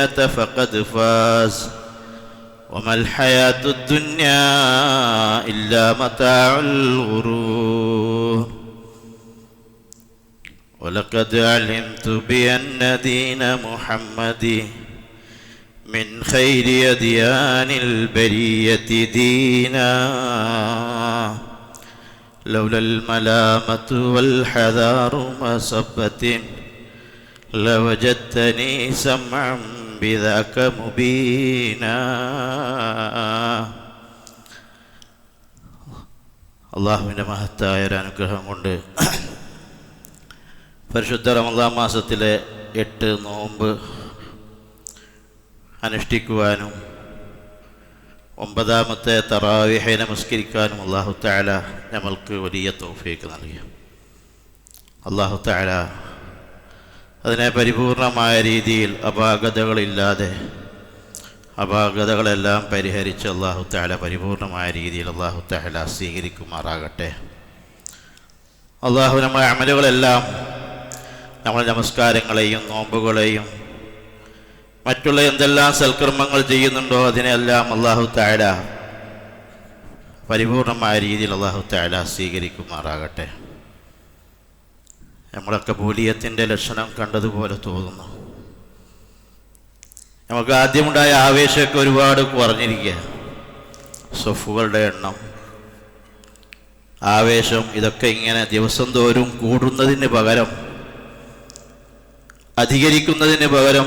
الجنة فقد فاز. وما الحياة الدنيا إلا متاع الغرور. ولقد علمت بأن دين محمد من خير أديان البرية دينا. لولا الملامة والحذار مصبة لوجدتني سمعا بذاك مبينا അള്ളാഹുവിൻ്റെ മഹത്തായ ഒരു അനുഗ്രഹം കൊണ്ട് പരിശുദ്ധ റമദാൻ മാസത്തിലെ എട്ട് നോമ്പ് അനുഷ്ഠിക്കുവാനും ഒമ്പതാമത്തെ തറാവിഹെ നമസ്കരിക്കാനും അള്ളാഹു താല നമ്മൾക്ക് വലിയ തോഫിയൊക്കെ നൽകി അള്ളാഹു താല അതിനെ പരിപൂർണമായ രീതിയിൽ അപാകതകളില്ലാതെ അപാകതകളെല്ലാം പരിഹരിച്ച് അള്ളാഹു താല പരിപൂർണമായ രീതിയിൽ അള്ളാഹു താല സ്വീകരിക്കുമാറാകട്ടെ. അള്ളാഹു നമ്മുടെ അമലുകളെല്ലാം നമ്മൾ നമസ്കാരങ്ങളെയും നോമ്പുകളെയും മറ്റുള്ള എന്തെല്ലാം സൽക്കർമ്മങ്ങൾ ചെയ്യുന്നുണ്ടോ അതിനെല്ലാം അള്ളാഹു താല പരിപൂർണമായ രീതിയിൽ അള്ളാഹു താല സ്വീകരിക്കുമാറാകട്ടെ. നമ്മളൊക്കെ കബൂലിയത്തിന്റെ ലക്ഷണം കണ്ടതുപോലെ തോന്നുന്നു. നമുക്ക് ആദ്യമുണ്ടായ ആവേശമൊക്കെ ഒരുപാട് കുറഞ്ഞിരിക്കുക. സൊഫുകളുടെ എണ്ണം ആവേശം ഇതൊക്കെ ഇങ്ങനെ ദിവസം തോറും കൂടുന്നതിന് പകരം അധികരിക്കുന്നതിന് പകരം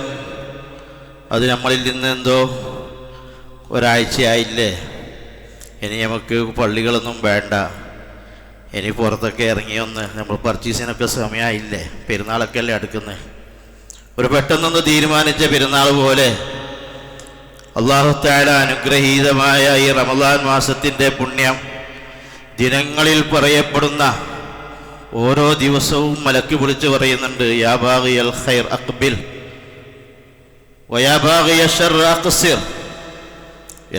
അത് നമ്മളിൽ നിന്ന് എന്തോ ഒരാഴ്ചയായില്ലേ? ഇനി നമുക്ക് പള്ളികളൊന്നും വേണ്ട. ഇനി പുറത്തൊക്കെ ഇറങ്ങി ഒന്ന് നമ്മൾ പർച്ചേസിനൊക്കെ സമയമായില്ലേ പെരുന്നാളൊക്കെ അല്ലേ അടുക്കുന്നത് ഒരു പെട്ടെന്നൊന്ന് തീരുമാനിച്ച പെരുന്നാൾ പോലെ അള്ളാഹുത്താല അനുഗ്രഹീതമായ ഈ റമദാൻ മാസത്തിന്റെ പുണ്യം ദിനങ്ങളിൽ പറയപ്പെടുന്ന ഓരോ ദിവസവും മലക്ക് വിളിച്ചു പറയുന്നുണ്ട് യാബാഗി അൽ ഖൈർ അക്ബിൽ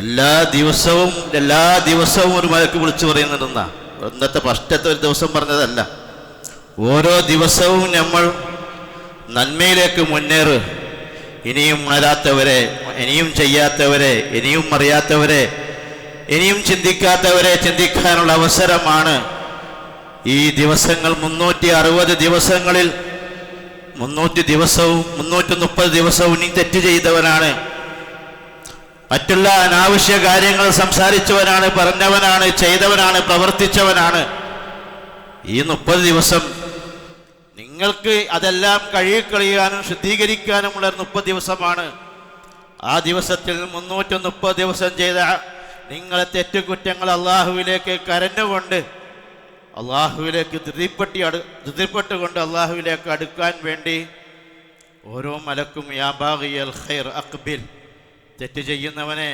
എല്ലാ ദിവസവും എല്ലാ ദിവസവും ഒരു മലക്ക് വിളിച്ചു പറയുന്നുണ്ടെന്നാ. ഇന്നത്തെ ഫസ്റ്റത്തെ ഒരു ദിവസം പറഞ്ഞതല്ല. ഓരോ ദിവസവും നമ്മൾ നന്മയിലേക്ക് മുന്നേറ്. ഇനിയും ഉണരാത്തവരെ ഇനിയും ചെയ്യാത്തവരെ ഇനിയും അറിയാത്തവരെ ഇനിയും ചിന്തിക്കാത്തവരെ ചിന്തിക്കാനുള്ള അവസരമാണ് ഈ ദിവസങ്ങൾ. മുന്നൂറ്റി അറുപത് ദിവസങ്ങളിൽ മുന്നൂറ്റി ദിവസവും മുന്നൂറ്റി മുപ്പത് ദിവസവും ഇനി തെറ്റ് ചെയ്തവനാണ് മറ്റുള്ള അനാവശ്യ കാര്യങ്ങൾ സംസാരിച്ചവനാണ് പറഞ്ഞവനാണ് ചെയ്തവനാണ് പ്രവർത്തിച്ചവനാണ്. ഈ മുപ്പത് ദിവസം നിങ്ങൾക്ക് അതെല്ലാം കഴുകിക്കളയാനും ശുദ്ധീകരിക്കാനുമുള്ള മുപ്പത് ദിവസമാണ്. ആ ദിവസത്തിൽ മുന്നൂറ്റി മുപ്പത് ദിവസം ചെയ്ത നിങ്ങളെ തെറ്റുകുറ്റങ്ങൾ അള്ളാഹുവിലേക്ക് കരഞ്ഞുകൊണ്ട് അള്ളാഹുവിലേക്ക് ധൃതിപ്പെട്ടി അടു ധൃതിപ്പെട്ടുകൊണ്ട് അള്ളാഹുവിലേക്ക് അടുക്കാൻ വേണ്ടി ഓരോ മലക്കും യാബാഗിയൽ ഖൈർ അക്ബിൽ തെറ്റ് ചെയ്യുന്നവനെ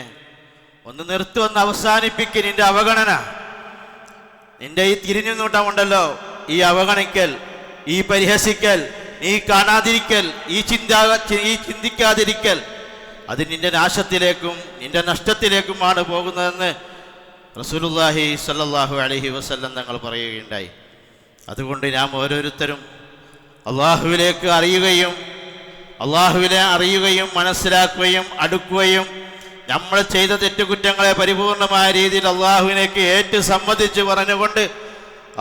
ഒന്ന് നിർത്തുവെന്ന് അവസാനിപ്പിക്ക് നിന്റെ അവഗണന. നിന്റെ ഈ തിരിഞ്ഞു നോട്ടമുണ്ടല്ലോ ഈ അവഗണിക്കൽ ഈ പരിഹസിക്കൽ നീ കാണാതിരിക്കൽ ഈ ചിന്താ ഈ ചിന്തിക്കാതിരിക്കൽ അത് നിന്റെ നാശത്തിലേക്കും നിന്റെ നഷ്ടത്തിലേക്കുമാണ് പോകുന്നതെന്ന് റസൂലുല്ലാഹി സല്ലല്ലാഹു അലൈഹി വസല്ലം തങ്ങൾ പറയുകയുണ്ടായി. അതുകൊണ്ട് നാം ഓരോരുത്തരും അള്ളാഹുവിലേക്ക് അറിയുകയും അള്ളാഹുവിനെ അറിയുകയും മനസ്സിലാക്കുകയും അടുക്കുകയും നമ്മൾ ചെയ്ത തെറ്റുകുറ്റങ്ങളെ പരിപൂർണമായ രീതിയിൽ അള്ളാഹുവിലേക്ക് ഏറ്റു സമ്മതിച്ച് പറഞ്ഞുകൊണ്ട്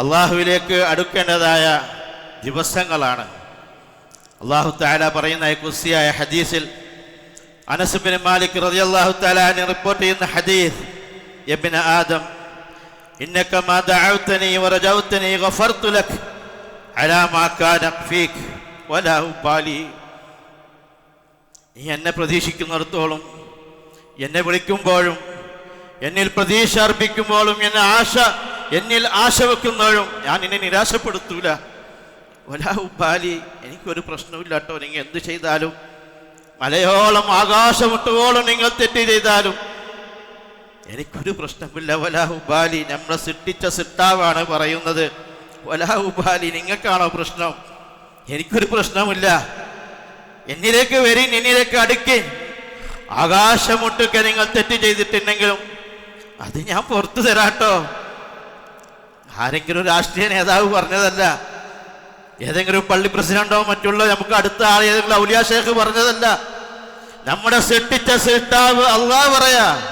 അള്ളാഹുവിലേക്ക് അടുക്കേണ്ടതായ ദിവസങ്ങളാണ് അള്ളാഹു താല പറയുന്ന ഈ കുസിയായ ഹദീസിൽ അനസുബിൻ മാലിക് റളിയല്ലാഹു തആല റിപ്പോർട്ട് ചെയ്യുന്ന ഹദീസ് ابن آدم إنك ما دعوتني ورجوتني غفرت لك على ما كان فيك ولا أبالي നീ എന്നെ പ്രതീക്ഷിക്കുന്നിടത്തോളം എന്നെ വിളിക്കുമ്പോഴും എന്നിൽ പ്രതീക്ഷ അർപ്പിക്കുമ്പോഴും എന്നെ ആശ എന്നിൽ ആശ വെക്കുമ്പോഴും ഞാൻ എന്നെ നിരാശപ്പെടുത്തൂല. ഒലാ ഉപ്പാലി എനിക്കൊരു പ്രശ്നമില്ല കേട്ടോ നിങ്ങൾ എന്ത് ചെയ്താലും മലയോളം ആകാശമുട്ടുവോളം നിങ്ങൾ തെറ്റി ചെയ്താലും എനിക്കൊരു പ്രശ്നമില്ല വലാഹുബാലി നമ്മളെ സിട്ടിച്ച സിട്ടാവാണ് പറയുന്നത്. വലാഹുബാലി നിങ്ങൾക്കാണോ പ്രശ്നം? എനിക്കൊരു പ്രശ്നമില്ല. എന്നിലേക്ക് വരി എന്നിലേക്ക് അടുക്കി. ആകാശമൊട്ടുക്കെ നിങ്ങൾ തെറ്റ് ചെയ്തിട്ടുണ്ടെങ്കിലും അത് ഞാൻ പുറത്തു തരാട്ടോ. ആരെങ്കിലും രാഷ്ട്രീയ നേതാവ് പറഞ്ഞതല്ല. ഏതെങ്കിലും പള്ളി പ്രസിഡന്റോ മറ്റുള്ള നമുക്ക് അടുത്ത ആൾ ഏതെങ്കിലും ഔലിയ ഷേഖ് പറഞ്ഞതല്ല. നമ്മുടെ സൃഷ്ടിച്ച സൃഷ്ടാവ് അള്ളാ പറയാ.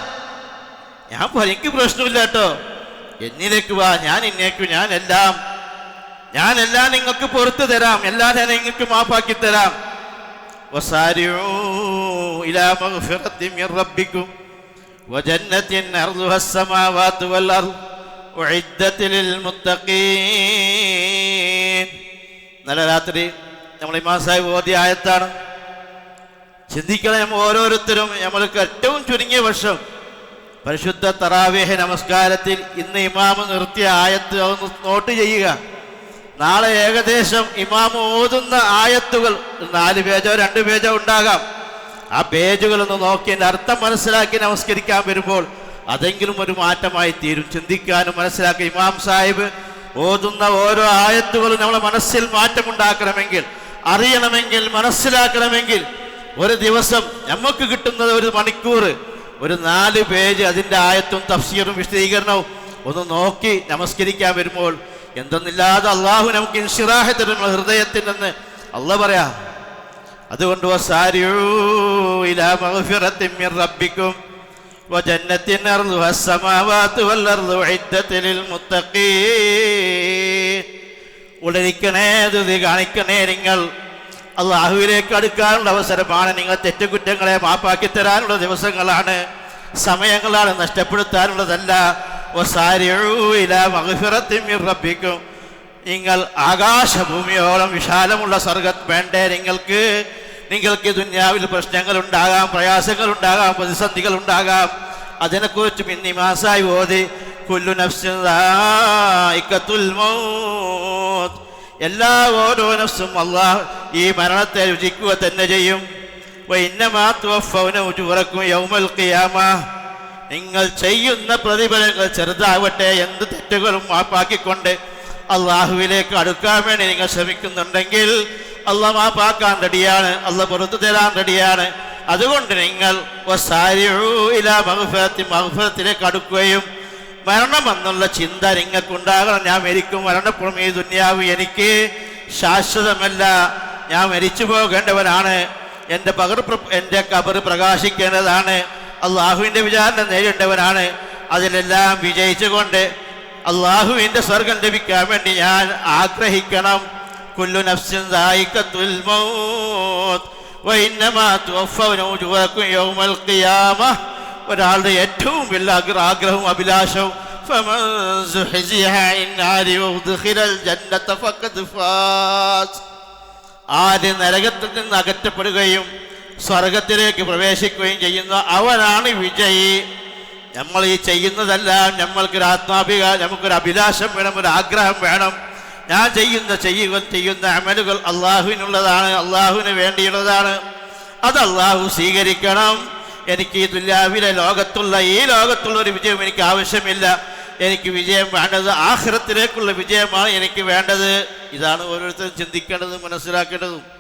ഞാൻ എനിക്ക് പ്രശ്നമില്ല കേട്ടോ. എന്നിലേക്ക് വാ ഞാൻ ഇന്നേക്കു ഞാൻ എല്ലാം. ഞാൻ എല്ലാം നിങ്ങൾക്ക് പുറത്തു തരാം. എല്ലാം ഞാൻ നിങ്ങൾക്ക് മാപ്പാക്കി തരാം. وسارعوا إلى مغفرة من ربكم وجنة أرضها السماوات والأرض أعدت للمتقين നല്ല രാത്രി നമ്മൾ ഇമാം സാഹിബ് ഓതിയ ആയത്താണ് ചിന്തിക്കണം നമ്മൾ ഓരോരുത്തരും നമ്മൾക്ക് ഏറ്റവും ചുരുങ്ങിയ വർഷം പരിശുദ്ധ തറാവേഹ നമസ്കാരത്തിൽ ഇന്ന് ഇമാമ് നിർത്തിയ ആയത്ത് ഒന്ന് നോട്ട് ചെയ്യുക നാളെ ഏകദേശം ഇമാമ് ഓതുന്ന ആയത്തുകൾ നാല് പേജോ രണ്ട് പേജോ ഉണ്ടാകാം. ആ പേജുകൾ ഒന്ന് നോക്കി എന്റെ അർത്ഥം മനസ്സിലാക്കി നമസ്കരിക്കാൻ വരുമ്പോൾ അതെങ്കിലും ഒരു മാറ്റമായി തീരും. ചിന്തിക്കാനും മനസ്സിലാക്കി. ഇമാം സാഹിബ് ഓതുന്ന ഓരോ ആയത്തുകളും നമ്മളെ മനസ്സിൽ മാറ്റമുണ്ടാക്കണമെങ്കിൽ അറിയണമെങ്കിൽ മനസ്സിലാക്കണമെങ്കിൽ ഒരു ദിവസം നമുക്ക് കിട്ടുന്നത് ഒരു മണിക്കൂർ ഒരു നാല് പേജ് അതിന്റെ ആയത്തും തഫ്സീറും വിശദീകരണവും ഒന്ന് നോക്കി നമസ്കരിക്കാൻ വരുമ്പോൾ എന്തെന്നില്ലാതെ അള്ളാഹു നമുക്ക് ഇൻഷിറാഹ തരുന്നു ഹൃദയത്തിൽ നിന്ന് അള്ള പറയാ അതുകൊണ്ട് റബ്ബിക്കും ഉടലിക്കണേ ധൃതി കാണിക്കണേ നിങ്ങൾ. അള്ളാഹുവിലേക്ക് അടുക്കാനുള്ള അവസരമാണ് നിങ്ങൾ തെറ്റുകുറ്റങ്ങളെ മാപ്പാക്കി തരാനുള്ള ദിവസങ്ങളാണ് സമയങ്ങളാണ് നഷ്ടപ്പെടുത്താനുള്ളതല്ല. നിങ്ങൾ ആകാശഭൂമിയോളം വിശാലമുള്ള സ്വർഗത് വേണ്ടേ നിങ്ങൾക്ക്? നിങ്ങൾക്ക് ദുന്യാവിൽ പ്രശ്നങ്ങൾ ഉണ്ടാകാം പ്രയാസങ്ങൾ ഉണ്ടാകാം പ്രതിസന്ധികൾ ഉണ്ടാകാം അതിനെക്കുറിച്ച് ഇന്ന് മാസായി ഓതി കുല്ലു നഫ്സുൽമോത് എല്ലാ ഓരോ നഫ്സും അള്ളാഹ് ഈ മരണത്തെ രുചിക്കുക തന്നെ ചെയ്യും. വഇന്നമാ തുവഫൗന ഉജൂറക്കും യൗമൽ ഖിയാമ. നിങ്ങൾ ചെയ്യുന്ന പ്രതിഫലങ്ങൾ ചെറുതാവട്ടെ എന്ത് തെറ്റുകളും മാപ്പാക്കിക്കൊണ്ട് അള്ളാഹുവിലേക്ക് അടുക്കാൻ വേണ്ടി നിങ്ങൾ ശ്രമിക്കുന്നുണ്ടെങ്കിൽ അള്ള മാപ്പാക്കാൻ റെഡിയാണ് അള്ള പുറത്തു തരാൻ റെഡിയാണ്. അതുകൊണ്ട് നിങ്ങൾ മഗ്ഫിറത്തിലേക്ക് അടുക്കുകയും മരണം എന്നുള്ള ചിന്ത നിങ്ങൾക്കുണ്ടാകണം. ഞാൻ മരിക്കും മരണപ്പുറം ഈ ദുന്യാവ് എനിക്ക് ശാശ്വതമല്ല. ഞാൻ മരിച്ചു പോകേണ്ടവനാണ്. എന്റെ പകർ എന്റെ കബർ പ്രകാശിക്കേണ്ടതാണ്. അള്ളാഹുവിന്റെ വിചാരണ നേരിട്ടവനാണ്. അതിലെല്ലാം വിജയിച്ചുകൊണ്ട് അള്ളാഹുവിന്റെ സ്വർഗം ലഭിക്കാൻ വേണ്ടി ഞാൻ ആഗ്രഹിക്കണം. കുല്ലു നഫ്സിൻ മൗത്ത്. യൗമൽ ഖിയാമ. ഒരാളുടെ ഏറ്റവും വലിയ ആഗ്രഹവും അഭിലാഷവും. ആര് നരകത്തിൽ നിന്ന് അകറ്റപ്പെടുകയും സ്വർഗത്തിലേക്ക് പ്രവേശിക്കുകയും ചെയ്യുന്ന അവനാണ് വിജയി. നമ്മൾ ഈ ചെയ്യുന്നതെല്ലാം നമ്മൾക്കൊരു ആത്മാഭിക നമുക്കൊരു അഭിലാഷം വേണം ഒരു ആഗ്രഹം വേണം. ഞാൻ ചെയ്യുന്ന ചെയ്യുക ചെയ്യുന്ന അമലുകൾ അള്ളാഹുവിനുള്ളതാണ് അള്ളാഹുവിന് വേണ്ടിയുള്ളതാണ്. അത് അള്ളാഹു സ്വീകരിക്കണം. എനിക്ക് ഈ ദുല്യാവിലെ ലോകത്തുള്ള ഈ ലോകത്തുള്ള ഒരു വിജയം എനിക്ക് ആവശ്യമില്ല. എനിക്ക് വിജയം വേണ്ടത് ആഹ്റത്തിലേക്കുള്ള വിജയമാണ് എനിക്ക് വേണ്ടത്. ഇതാണ് ഓരോരുത്തരും ചിന്തിക്കേണ്ടതും മനസ്സിലാക്കേണ്ടതും.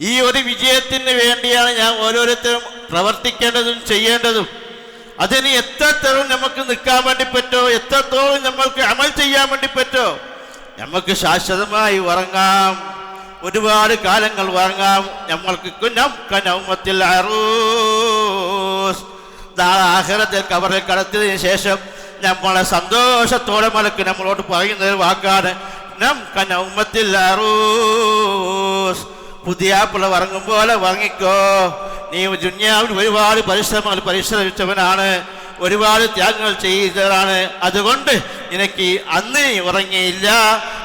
ഈ ഒരു വിജയത്തിന് വേണ്ടിയാണ് ഞാൻ ഓരോരുത്തരും പ്രവർത്തിക്കേണ്ടതും ചെയ്യേണ്ടതും. അതിന് എത്രത്തോളം നമുക്ക് നിൽക്കാൻ വേണ്ടി പറ്റോ? എത്രത്തോളം നമ്മൾക്ക് അമൽ ചെയ്യാൻ വേണ്ടി പറ്റോ? നമുക്ക് ശാശ്വതമായി ഉറങ്ങാം. ഒരുപാട് കാലങ്ങൾ ഉറങ്ങാം. നമ്മൾക്ക് കുഞ്ഞം കനൗമത്തിൽ അറൂസ്. നാളെ ആഹ്റത്തിൽ കവറിൽ കടത്തിയതിനു ശേഷം നമ്മളെ സന്തോഷത്തോടെ മലക്ക് നമ്മളോട് പറയുന്ന ഒരു വാക്കാണ്. നം കനൗമത്തിൽ അറൂസ്. പുതിയ വറങ്ങും പോലെ വറങ്ങിക്കോ നീ ദുന്യാവിൽ ഒരുപാട് പരിശ്രമങ്ങൾ പരിശ്രമിച്ചവനാണ്. ഒരുപാട് ത്യാഗങ്ങൾ ചെയ്തതാണ് അതുകൊണ്ട് നിനക്ക് അന്ന് ഉറങ്ങിയില്ല.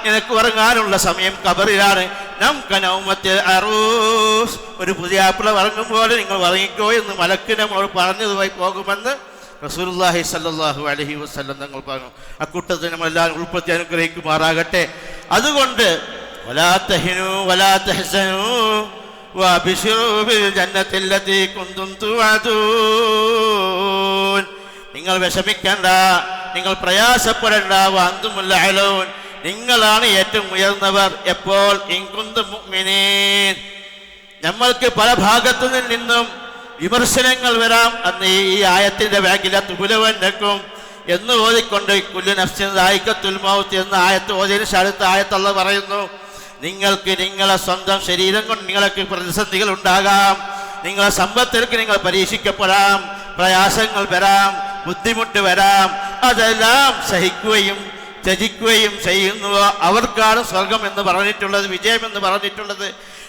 നിനക്ക് ഉറങ്ങാനുള്ള സമയം കബറിലാണ് നം കനൗമത്തിൽ അറൂസ്. ഒരു പുതിയ ആപ്പിള ഉറങ്ങും പോലെ നിങ്ങൾ ഉറങ്ങിക്കോ എന്ന് മലക്ക് നമ്മളോട് പറഞ്ഞതുമായി പോകുമെന്ന് റസൂലുള്ളാഹി സല്ലാഹു അലഹി വസ്ലം തങ്ങൾ പറഞ്ഞു. അക്കൂട്ടത്തിൽ നമ്മളെല്ലാവരും ഉൾപ്പെടുത്തി അനുഗ്രഹിക്കുമാറാകട്ടെ. അതുകൊണ്ട് ولا تهنوا ولا تحزنوا وابشروا بالجنة التي كنتم توعدون നിങ്ങൾ വിഷമിക്കണ്ട നിങ്ങൾ പ്രയാസപ്പെടേണ്ട വാന്തുമുല്ല അലോൻ നിങ്ങളാണ് ഏറ്റവും ഉയർന്നവർ എപ്പോൾ ഇൻകുന്തു മുഅ്മിനീൻ നമ്മൾക്ക് പല ഭാഗത്തു നിന്നും വിമർശനങ്ങൾ വരാം അന്ന് ഈ- ഈ ആയത്തിന്റെ ബാക്കില തുലവന്നക്കും എന്ന് ഓതിക്കൊണ്ട് കുല്ലു നഫ്സിൻ ദായിക്കത്തുൽ മൗത്ത് എന്ന ആയത്ത് ഓതിന് അടുത്ത ആയത്തുള്ള പറയുന്നു നിങ്ങൾക്ക് നിങ്ങളെ സ്വന്തം ശരീരം കൊണ്ട് നിങ്ങൾക്ക് പ്രതിസന്ധികൾ ഉണ്ടാകാം നിങ്ങളെ സമ്പത്തിലേക്ക് നിങ്ങൾ പരീക്ഷിക്കപ്പെടാം പ്രയാസങ്ങൾ വരാം ബുദ്ധിമുട്ട് വരാം അതെല്ലാം സഹിക്കുകയും ത്യജിക്കുകയും ചെയ്യുന്നുവോ അവർക്കാണ് സ്വർഗം എന്ന് പറഞ്ഞിട്ടുള്ളത് വിജയം എന്ന് പറഞ്ഞിട്ടുള്ളത്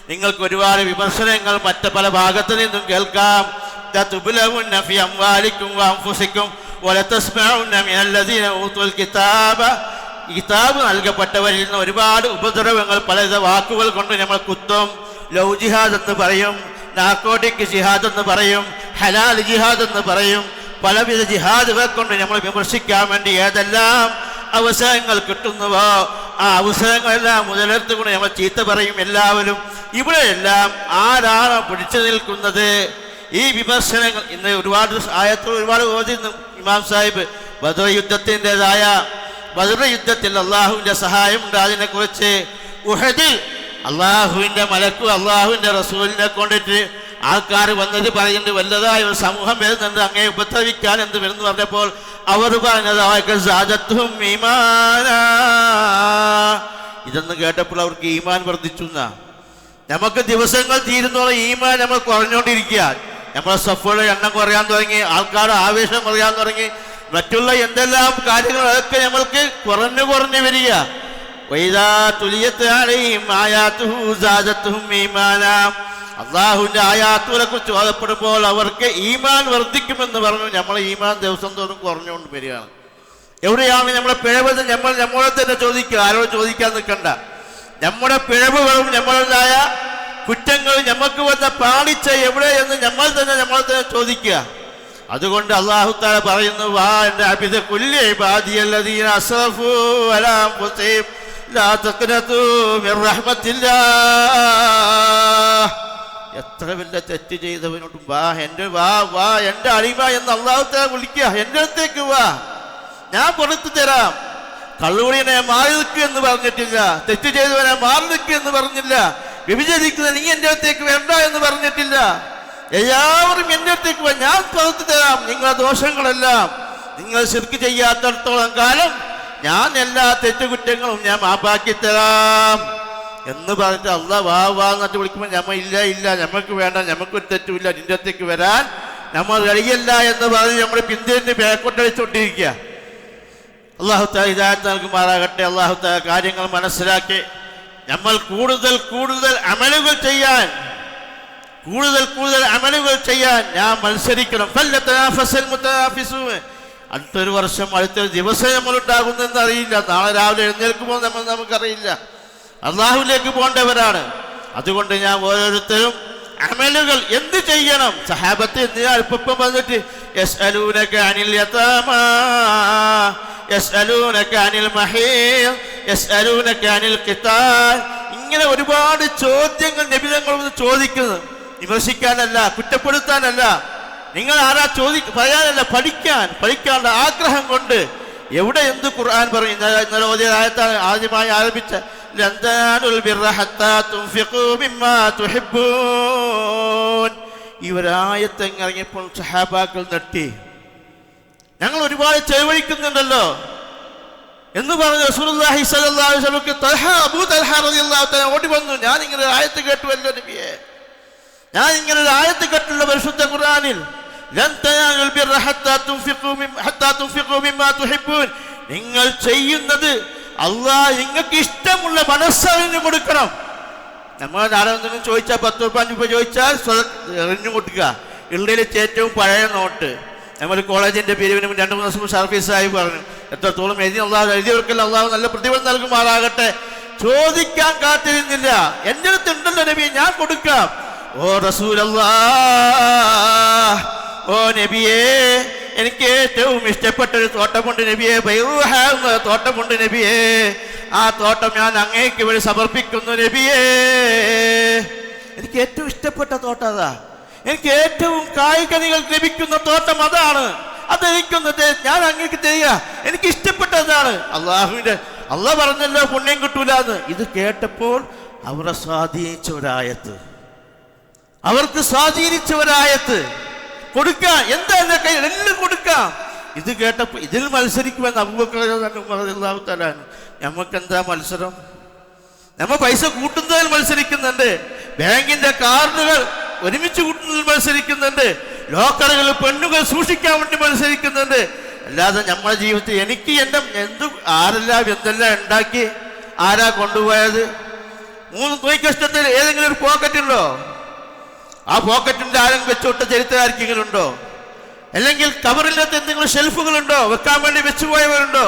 നിങ്ങൾക്ക് ഒരുപാട് വിമർശനങ്ങൾ മറ്റ് പല ഭാഗത്തു നിന്നും കേൾക്കാം لتبلون في أموالكم وأنفسكم ولتسمعن من الذين أوتوا الكتاب കിതാബ് നൽകപ്പെട്ടവരിൽ നിന്ന് ഒരുപാട് ഉപദ്രവങ്ങൾ പലവിധ വാക്കുകൾ കൊണ്ട് നമ്മൾ കുത്തും. ലവ് ജിഹാദ് എന്ന് പറയും നാർക്കോട്ടിക് ജിഹാദ് എന്ന് പറയും ഹലാൽ ജിഹാദ് എന്ന് പറയും. പലവിധ ജിഹാദുകൾ കൊണ്ട് നമ്മൾ വിമർശിക്കാൻ വേണ്ടി ഏതെല്ലാം അവസരങ്ങൾ കിട്ടുന്നുവോ ആ അവസരങ്ങളെല്ലാം മുതലെടുത്തുകൊണ്ട് നമ്മൾ ചീത്ത പറയും എല്ലാവരും. ഇവിടെയെല്ലാം ആരാണ് പിടിച്ചു നിൽക്കുന്നത്? ഈ വിമർശനങ്ങൾ ഇന്ന് ഒരുപാട് ആയത്തിൽ ഒരുപാട് ഇമാം സാഹിബ് ബദർ യുദ്ധത്തിന്റെതായ ബദർ യുദ്ധത്തിൽ അള്ളാഹുവിന്റെ സഹായം അതിനെക്കുറിച്ച് ഉഹദിൽ അള്ളാഹുവിന്റെ മലക്കു അള്ളാഹുവിന്റെ റസൂലിനെ കൊണ്ടിട്ട് ആൾക്കാർ വന്നത് പറയുന്നുണ്ട് വല്ലതായ ഒരു സമൂഹം വരുന്നുണ്ട് അങ്ങേ ഉപദ്രവിക്കാൻ എന്ത് വരുന്നു പറഞ്ഞപ്പോൾ അവർ പറഞ്ഞത് അവർക്ക് സാദത്തും ഈമാനാ. ഇതെന്ന് കേട്ടപ്പോൾ അവർക്ക് ഈമാൻ വർദ്ധിച്ചു നമുക്ക് ദിവസങ്ങൾ തീരുന്നോളം ഈമാൻ നമ്മൾ കുറഞ്ഞുകൊണ്ടിരിക്കുക നമ്മളെ സഫയുടെ എണ്ണം കുറയാൻ തുടങ്ങി ആൾക്കാരുടെ ആവേശം കുറയാൻ തുടങ്ങി മറ്റുള്ള എന്തെല്ലാം കാര്യങ്ങൾ അതൊക്കെ നമ്മൾക്ക് കുറഞ്ഞു കുറഞ്ഞു വരിക. അള്ളാഹുവിന്റെ ആയാത്തുകളെ കുറിച്ച് വാദപ്പെടുമ്പോൾ അവർക്ക് ഈമാൻ വർദ്ധിക്കുമെന്ന് പറഞ്ഞു. നമ്മൾ ഈമാൻ ദിവസം തോറും കുറഞ്ഞുകൊണ്ട് വരികയാണ്. എവിടെയാണ് നമ്മളെ പിഴവെന്ന് നമ്മൾ നമ്മളെ തന്നെ ചോദിക്കുക. ആരോട് ചോദിക്കാൻ നിൽക്കണ്ട. നമ്മുടെ പിഴവുകളും നമ്മളുണ്ടായ കുറ്റങ്ങൾ നമുക്ക് വന്ന പാളിച്ച എവിടെ എന്ന് നമ്മൾ തന്നെ നമ്മളെ തന്നെ ചോദിക്കുക. അതുകൊണ്ട് അള്ളാഹു താല പറയുന്നു വാ എന്റെ അഭിത കുല്ലേ ബാദിയല്ലദീന അസ്റഫു അലാം ഹുസൈം ലാ തഖ്നതു മിർ റഹ്മത്തില്ലാഹ്. എത്ര വലിയ തെറ്റ് ചെയ്തവനോടും വാ എന്റെ വാ വാ എന്റെ അടിമ എന്ന് അള്ളാഹു താല വിളിക്കുക എന്റെ അടുത്തേക്ക് വാ. ഞാൻ പുറത്തു തരാം. കള്ളുകൂടിയനെ മാറി നിൽക്കുക എന്ന് പറഞ്ഞിട്ടില്ല. തെറ്റ് ചെയ്തവനെ മാറി നിൽക്കുക എന്ന് പറഞ്ഞില്ല. വിഭജിക്കുന്ന നീ എന്റെ അടുത്തേക്ക് വേണ്ട എന്ന് പറഞ്ഞിട്ടില്ല. എല്ലാവരും എന്റെ അടുത്തേക്ക് വാ ഞാൻ പകുത്തു തരാം. നിങ്ങളെ ദോഷങ്ങളെല്ലാം. നിങ്ങൾ ശിർക്ക് ചെയ്യാത്തടത്തോളം കാലം ഞാൻ എല്ലാ തെറ്റുകുറ്റങ്ങളും ഞാൻ മാപ്പാക്കി തരാം. എന്ന് പറഞ്ഞിട്ട് അല്ല വാ വാ എന്നിട്ട് വിളിക്കുമ്പോൾ ഞമ്മ ഇല്ല ഇല്ല. ഞമ്മക്ക് വേണ്ട. ഞമ്മക്കൊരു തെറ്റുമില്ല. നിന്റെ അടുത്തേക്ക് വരാൻ നമ്മൾ കഴിയല്ല എന്ന് പറഞ്ഞ് നമ്മുടെ പിന്തിരിഞ്ഞ് ബാക്കോട്ടടിച്ചുകൊണ്ടിരിക്കുക അള്ളാഹു താല ഇതായത് നൽകുമാറാകട്ടെ. അള്ളാഹു താല കാര്യങ്ങൾ മനസ്സിലാക്കി. നമ്മൾ കൂടുതൽ കൂടുതൽ അമലുകൾ ചെയ്യാൻ കൂടുതൽ കൂടുതൽ അമലുകൾ ചെയ്യാൻ ഞാൻ മത്സരിക്കണം. അടുത്തൊരു വർഷം അടുത്തൊരു ദിവസം നമ്മൾ ഉണ്ടാകുന്നെന്ന് അറിയില്ല. നാളെ രാവിലെ എഴുന്നേൽക്കുമ്പോൾ നമ്മൾ നമുക്കറിയില്ല. അള്ളാഹുലേക്ക് പോകേണ്ടവരാണ്. അതുകൊണ്ട് ഞാൻ ഓരോരുത്തരും അമലുകൾ എന്ത് ചെയ്യണം? സഹാബത്ത് എന്തിനാ ഇപ്പം വന്നിട്ട് അനിൽ അനിൽ യസ്അലൂനക അനിൽ ഇങ്ങനെ ഒരുപാട് ചോദ്യങ്ങൾ നബിതങ്ങൾ ചോദിക്കുന്നത്. ചോദിക്കുന്നു വിമർശിക്കാനല്ല കുറ്റപ്പെടുത്താനല്ല. നിങ്ങൾ ആരാ ചോദി പറയാനല്ല പഠിക്കാൻ പഠിക്കാനുള്ള ആഗ്രഹം കൊണ്ട് എവിടെ എന്ത് ഖുർആൻ പറയും? ഓതിയ ആയത്താണ് ആദ്യമായി ആരംഭിച്ച ഇവരായത്തെങ്ങിറങ്ങിയപ്പോൾ സഹാബാക്കൾ നെട്ടി ഞങ്ങൾ ഒരുപാട് ചെലവഴിക്കുന്നുണ്ടല്ലോ. എന്ന് പറഞ്ഞ റസൂലുള്ളാഹി സ്വല്ലല്ലാഹു അലൈഹി വസല്ലം ഓടി വന്നു. ഞാൻ ഇങ്ങനെ ആയത്ത് കേട്ടുവല്ലോ നബിയെ ഞാൻ ഇങ്ങനെ ഒരു ആയത്ത് കേട്ടുള്ള പരിശുദ്ധ ഖുർആനിൽ നിങ്ങൾ ചെയ്യുന്നത് അള്ളാഹ് നിങ്ങൾക്ക് ഇഷ്ടമുള്ള മനസ്സറിഞ്ഞു കൊടുക്കണം. നമ്മൾ ആരെന്തെങ്കിലും ചോദിച്ചാൽ പത്ത് രൂപ അഞ്ച് രൂപ ചോദിച്ചാൽ എറിഞ്ഞു കൊടുക്കുക. ഉള്ളിൽ ഏറ്റവും പഴയ നോട്ട്. നമ്മൾ കോളേജിന്റെ പിരിവിന് രണ്ട് മൂന്ന് ദിവസം സർവീസായി പറഞ്ഞു എത്രത്തോളം എഴുതി അള്ളാഹ് എഴുതിയവർക്കെല്ലാം അള്ളാഹ് നല്ല പ്രതിഫലം നൽകുമാറാകട്ടെ ചോദിക്കാൻ കാത്തിരുന്നില്ല. എന്റെ അടുത്ത് ഉണ്ടല്ലോ നബി ഞാൻ കൊടുക്കാം. ഓ റസൂലല്ലാ ഓ നബിയേ എനിക്ക് ഏറ്റവും ഇഷ്ടപ്പെട്ട ഒരു തോട്ടമുണ്ട് നബിയെ ബൈറൂഹ തോട്ടമുണ്ട് നബിയെ. ആ തോട്ടം ഞാൻ അങ്ങേക്ക് വേണ്ടി സമർപ്പിക്കുന്നു നബിയെ. എനിക്ക് ഏറ്റവും ഇഷ്ടപ്പെട്ട തോട്ടം അതാ. എനിക്ക് ഏറ്റവും കായികനികൾ ലഭിക്കുന്ന തോട്ടം അതാണ്. അത് അതെനിക്കുന്നത് ഞാൻ അങ്ങേക്ക് തരിക. എനിക്ക് ഇഷ്ടപ്പെട്ടതാണ് അള്ളാഹുവിന്റെ അള്ളാഹ് പറഞ്ഞല്ലോ പുണ്യം കിട്ടൂലെന്ന്. ഇത് കേട്ടപ്പോൾ അവരെ സ്വാധീനിച്ച ഒരായത്ത്. അവർക്ക് സ്വാധീനിച്ചവരായത് കൊടുക്കാം. എന്താ എന്റെ കയ്യിൽ? എല്ലാം കൊടുക്കാം. ഇത് കേട്ടപ്പോൾ ഇതിൽ മത്സരിക്കുമെന്ന് അബൂബക്കറാണ് നമുക്ക് എന്താ മത്സരം? നമ്മ പൈസ കൂട്ടുന്നതിൽ മത്സരിക്കുന്നുണ്ട്. ബാങ്കിന്റെ കാർഡുകൾ ഒരുമിച്ച് കൂട്ടുന്നതിൽ മത്സരിക്കുന്നുണ്ട്. ലോക്കറുകൾ പെണ്ണുകൾ സൂക്ഷിക്കാൻ വേണ്ടി മത്സരിക്കുന്നുണ്ട്. അല്ലാതെ നമ്മുടെ ജീവിതത്തിൽ എനിക്ക് എന്റെ എന്ത് ആരെല്ലാം എന്തെല്ലാം ഉണ്ടാക്കി ആരാ കൊണ്ടുപോയത്? മൂന്ന് തൊയ്ക്കഷ്ടത്തിൽ ഏതെങ്കിലും ഒരു പോക്കറ്റ് ഉണ്ടോ? ആ പോക്കറ്റിന്റെ ആരെങ്കിലും വെച്ചുവിട്ട ഉണ്ടോ അല്ലെങ്കിൽ കവറിനകത്ത് എന്തെങ്കിലും ഷെൽഫുകളുണ്ടോ? വെക്കാൻ വേണ്ടി വെച്ചുപോയവരുണ്ടോ?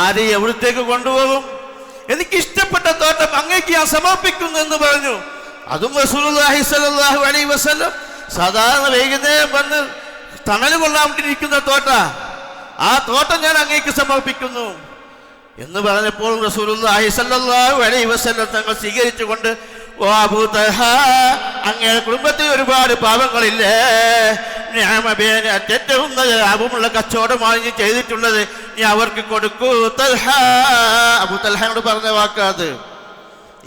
ആരെ എവിടത്തേക്ക് കൊണ്ടുപോകും? എനിക്ക് ഇഷ്ടപ്പെട്ട തോട്ടം അങ്ങേക്ക് ഞാൻ സമർപ്പിക്കുന്നു എന്ന് പറഞ്ഞു. അതും റസൂലുള്ളാഹി സ്വല്ലല്ലാഹു അലൈഹി വസല്ലം സാധാരണ വൈകുന്നേരം വന്ന് തണൽ കൊള്ളാമിട്ടിരിക്കുന്ന തോട്ട. ആ തോട്ടം ഞാൻ അങ്ങേക്ക് സമർപ്പിക്കുന്നു. എന്ന് പറഞ്ഞപ്പോൾ റസൂലുള്ളാഹി സ്വല്ലല്ലാഹു അലൈഹി വസല്ലം തങ്ങൾ സ്വീകരിച്ചുകൊണ്ട് "ഓ കുടുംബത്തിൽ ഒരുപാട് പാപങ്ങളില്ലേ? ഞാമേന ഏറ്റവും നല്ല ലാഭമുള്ള കച്ചവടമാണ് നീ ചെയ്തിട്ടുള്ളത് നീ അവർക്ക് കൊടുക്കൂ തൽഹ അബു തൽഹയോട് പറഞ്ഞ വാക്കാത്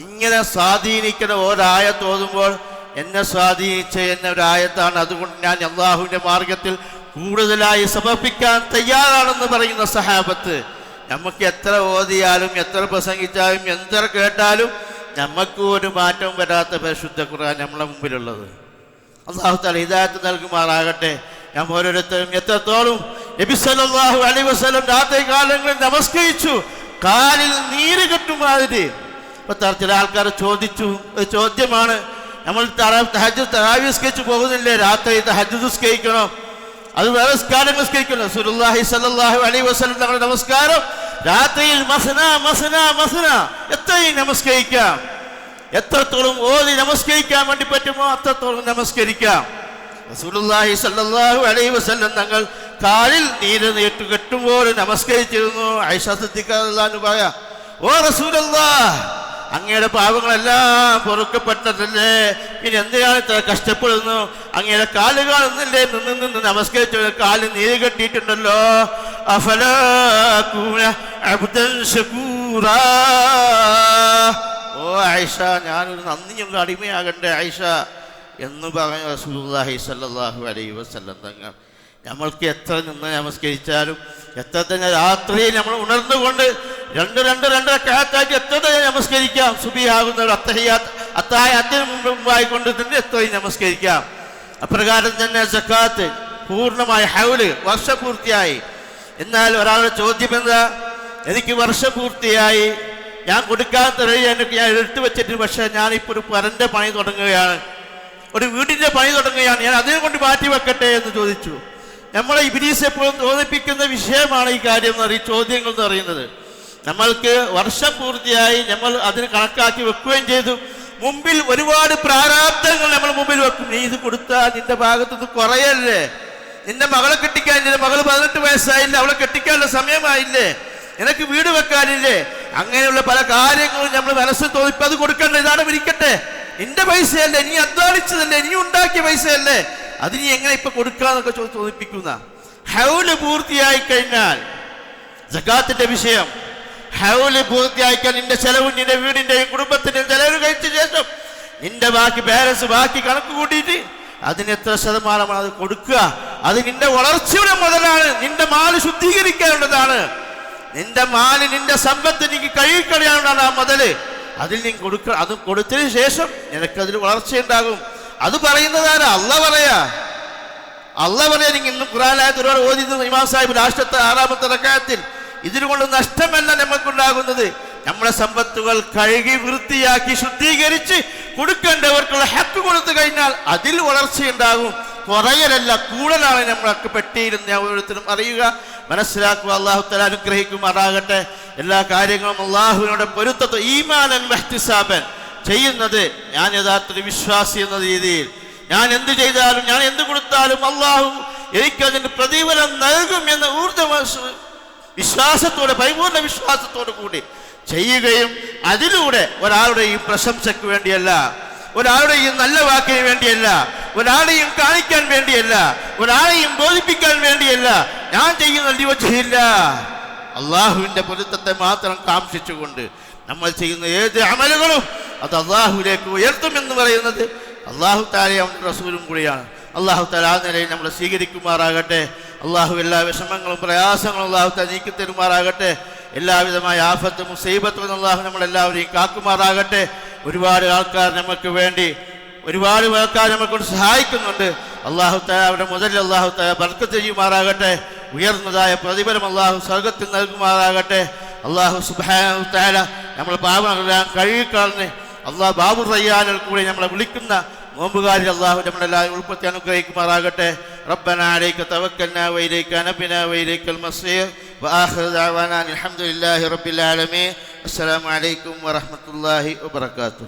ഇങ്ങനെ സ്വാധീനിക്കുന്ന ഒരായ തോന്നുമ്പോൾ എന്നെ സ്വാധീനിച്ച എന്നെ ഒരായത്താണ്. അതുകൊണ്ട് ഞാൻ അള്ളാഹുവിന്റെ മാർഗത്തിൽ കൂടുതലായി സമർപ്പിക്കാൻ തയ്യാറാണെന്ന് പറയുന്ന സഹാബത്ത്. നമുക്ക് എത്ര ഓതിയാലും എത്ര പ്രസംഗിച്ചാലും എത്ര കേട്ടാലും നമുക്ക് ഒരു മാറ്റവും വരാത്ത പരിശുദ്ധ ഖുർആൻ നമ്മളെ മുമ്പിലുള്ളത്. അള്ളാഹു താല ഹിദായത്ത് നൽകുമാറാകട്ടെ. ഞാൻ ഓരോരുത്തരും എത്രത്തോളം നബി സല്ലല്ലാഹു അലൈഹി വസല്ലം രാത്രി കാലങ്ങളിൽ നമസ്കരിച്ചു കാലിൽ നീര് കെട്ടുമാതിരി. ഇപ്പൊ ചില ആൾക്കാർ ചോദിച്ചു ചോദ്യമാണ് നമ്മൾ തഹജ് തറാവിസ്കരിച്ച് പോകുന്നില്ലേ? രാത്രി തഹജ് നിസ്കരിക്കണം? അത് വേറെ നമസ്കാരം നിസ്കരിക്കണം? സുലുല്ലാഹി സല്ലല്ലാഹു അലൈഹി വസ്ലം തങ്ങളുടെ നമസ്കാരം രാത്രിയിൽ മസന മസന മസന. എത്രയും നമസ്കരിക്കാം. എത്രത്തോളം ഓതി നമസ്കരിക്കാൻ വേണ്ടി പറ്റുമോ അത്രത്തോളം നമസ്കരിക്കാം. റസൂലുള്ളാഹി സല്ലല്ലാഹു അലൈഹി വസല്ലം തങ്ങൾ കാലിൽ നീര് നീട്ടു കെട്ടുമ്പോൾ നമസ്കരിച്ചിരുന്നു. ഐഷ സിദ്ദിഖ് പറയാ ഓ റസൂലല്ലാഹ് അങ്ങയുടെ പാവങ്ങളെല്ലാം പൊറുക്കപ്പെട്ടതല്ലേ? ഇനി എന്തിനാണ് ഇത്ര കഷ്ടപ്പെടുന്നു? അങ്ങയുടെ കാൽ കാണുന്നില്ലേ നിന്ന് നിന്ന് നമസ്കരിച്ച കാൽ നീര് കെട്ടിയിട്ടുണ്ടല്ലോ. ഓ ആയിഷ ഞാനൊരു നന്ദിയും അടിമയാകണ്ടേ ആയിഷ. എന്ന് പറഞ്ഞു റസൂലുള്ളാഹി അലൈഹി വസല്ലം തങ്ങൾ. നമ്മൾക്ക് എത്ര നിന്ന് നമസ്കരിച്ചാലും എത്ര തന്നെ രാത്രിയിൽ നമ്മൾ ഉണർന്നുകൊണ്ട് രണ്ട് രണ്ട് രണ്ടര കാറ്റാക്കി എത്ര തന്നെ നമസ്കരിക്കാം. സുബിയാകുന്ന അത്തഹ്യ അത്തായ അതിന് മുമ്പായി കൊണ്ട് തന്നെ എത്രയും നമസ്കരിക്കാം. അപ്രകാരം തന്നെ സക്കാത്ത് പൂർണമായ ഹൗൽ വർഷപൂർത്തിയായി എന്നാൽ ഒരാളുടെ ചോദ്യം എന്താ? എനിക്ക് വർഷപൂർത്തിയായി ഞാൻ കൊടുക്കാൻ തുടങ്ങി എനിക്ക് ഞാൻ എടുത്തു വെച്ചിട്ട് പക്ഷേ ഞാനിപ്പോൾ ഒരു പരന്റെ പണി തുടങ്ങുകയാണ്. ഒരു വീടിന്റെ പണി തുടങ്ങുകയാണ്. ഞാൻ അതിനെ കൊണ്ട് മാറ്റി വെക്കട്ടെ എന്ന് ചോദിച്ചു. നമ്മളെ ഇബിലീസ് എപ്പോഴും തോന്നിപ്പിക്കുന്ന വിഷയമാണ് ഈ കാര്യം എന്ന് പറയും ചോദ്യങ്ങൾ എന്ന് പറയുന്നത്. നമ്മൾക്ക് വർഷം പൂർത്തിയായി നമ്മൾ അതിന് കണക്കാക്കി വെക്കുകയും ചെയ്തു. മുമ്പിൽ ഒരുപാട് പ്രാരാബ്ദങ്ങൾ നമ്മൾ മുമ്പിൽ വെക്കും. നീ ഇത് കൊടുത്താൽ നിന്റെ ഭാഗത്തുനിന്ന് കുറയല്ലേ? നിന്റെ മകളെ കെട്ടിക്കാൻ നിന്റെ മകൾ പതിനെട്ട് വയസ്സായില്ല? അവളെ കെട്ടിക്കാനുള്ള സമയമായില്ലേ? നിനക്ക് വീട് വെക്കാനില്ലേ? അങ്ങനെയുള്ള പല കാര്യങ്ങളും നമ്മൾ മനസ്സിൽ തോന്നിപ്പോ അത് കൊടുക്കണ്ട? ഇതാണ് ഇരിക്കട്ടെ നിന്റെ പൈസയല്ലേ? നീ അധ്വാനിച്ചതല്ലേ? നീ ഉണ്ടാക്കിയ പൈസയല്ലേ? അത് നീ എങ്ങനെ ഇപ്പൊ കൊടുക്കാന്നൊക്കെ ചോദിപ്പിക്കുന്ന? ഹൗൽ പൂർത്തിയായി കഴിഞ്ഞാൽ ജക്കാത്തിന്റെ വിഷയം ഹൗൽ പൂർത്തിയാക്കാൻ നിന്റെ ചെലവും നിന്റെ വീടിന്റെയും കുടുംബത്തിന്റെയും ചെലവ് കഴിച്ച ശേഷം നിന്റെ ബാക്കി ബാലൻസ് ബാക്കി കണക്ക് കൂട്ടിയിട്ട് അതിന് എത്ര ശതമാനമാണ് അത് കൊടുക്കുക? അത് നിന്റെ വളർച്ചയുടെ മുതലാണ് നിന്റെ മാൽ ശുദ്ധീകരിക്കാനുള്ളതാണ്. നിന്റെ മാൽ നിന്റെ സമ്പത്ത് എനിക്ക് കഴുകിക്കളയാനുള്ളതാണ് ആ മുതൽ. അതിൽ നീ കൊടുക്ക അത് കൊടുത്തതിന് ശേഷം നിനക്കതിൽ വളർച്ചയുണ്ടാകും. അത് പറയുന്നതാണ് അല്ല പറയാ. അല്ല പറയാൻ ഇന്നും ഖുറാനായത് ഒരുപാട് ഓതിയത് ഇമാം സാഹിബ് രാഷ്ട്രത്തെ ആറാമത്തെ റക്കായത്തിൽ. ഇതിനുകൊണ്ട് നഷ്ടമല്ല നമുക്കുണ്ടാകുന്നത് നമ്മുടെ സമ്പത്തുകൾ കഴുകി വൃത്തിയാക്കി ശുദ്ധീകരിച്ച് കൊടുക്കേണ്ടവർക്കുള്ള ഹക്ക് കൊടുത്തു കഴിഞ്ഞാൽ അതിൽ വളർച്ചയുണ്ടാകും. കുറയലല്ല കൂടലാണ് നമ്മളൊക്കെ പെട്ടിയിരുന്ന് ഓരോരുത്തരും അറിയുക മനസ്സിലാക്കുക അള്ളാഹു തല അനുഗ്രഹിക്കുമാറാകട്ടെ എല്ലാ കാര്യങ്ങളും അള്ളാഹുവിനോട് പൊരുത്തത്വം ഈമാനൻ മെഹ്തിസാബൻ ചെയ്യുന്നത്. ഞാൻ യഥാർത്ഥ വിശ്വാസി എന്ന രീതിയിൽ. ഞാൻ എന്ത് ചെയ്താലും ഞാൻ എന്ത് കൊടുത്താലും അള്ളാഹു എനിക്കതിന് പ്രതിഫലം നൽകും എന്ന ഊർജ വിശ്വാസത്തോടെ പരിപൂർണ വിശ്വാസത്തോടു കൂടി ചെയ്യുകയും അതിലൂടെ ഒരാളുടെ ഈ പ്രശംസയ്ക്ക് വേണ്ടിയല്ല ഒരാളുടെ ഈ നല്ല വാക്കിന് വേണ്ടിയല്ല ഒരാളെയും കാണിക്കാൻ വേണ്ടിയല്ല ഒരാളെയും ബോധിപ്പിക്കാൻ വേണ്ടിയല്ല. ഞാൻ ചെയ്യുന്ന ചെയ്യില്ല അള്ളാഹുവിന്റെ പൊരുത്തത്തെ മാത്രം കാംക്ഷിച്ചുകൊണ്ട് നമ്മൾ ചെയ്യുന്ന ഏത് അമലുകളും അത് അള്ളാഹുവിലേക്ക് ഉയർത്തുമെന്ന് പറയുന്നത് അള്ളാഹു താലെ അവന്റെ റസൂലും കൂടിയാണ്. അള്ളാഹു താല ആ നിലയിൽ നമ്മൾ സ്വീകരിക്കുമാറാകട്ടെ. അള്ളാഹു എല്ലാ വിഷമങ്ങളും പ്രയാസങ്ങളും അള്ളാഹു താല നീക്കി തരുമാറാകട്ടെ. എല്ലാവിധമായ ആഫത്തും സൈബത്തും അള്ളാഹു നമ്മളെല്ലാവരെയും കാക്കുമാറാകട്ടെ. ഒരുപാട് ആൾക്കാർ നമുക്ക് വേണ്ടി ഒരുപാട് ആൾക്കാർ നമുക്കൊണ്ട് സഹായിക്കുന്നുണ്ട്. അള്ളാഹു താല അവരുടെ മുതൽ അള്ളാഹു താല ബർക്കത്ത് ചെയ്യുമാറാകട്ടെ. ഉയർന്നതായ പ്രതിഫലം അള്ളാഹു സ്വർഗത്തിൽ നൽകുമാറാകട്ടെ. അള്ളാഹു സുബാന നമ്മൾ പാപങ്ങളെല്ലാം കഴുകിക്കളഞ്ഞ് അള്ളാഹ് ബാബു റയ്യാനിൽ കൂടി നമ്മളെ വിളിക്കുന്ന നോമ്പുകാരിൽ അള്ളാഹു നമ്മളെല്ലാവരും ഉൾപ്പെടുത്തി അനുഗ്രഹിക്കുമാറാകട്ടെ ربنا عليك توكلنا وإليك نبنا وإليك المصير وآخر دعوانا أن الحمد لله رب العالمين السلام عليكم ورحمة الله وبركاته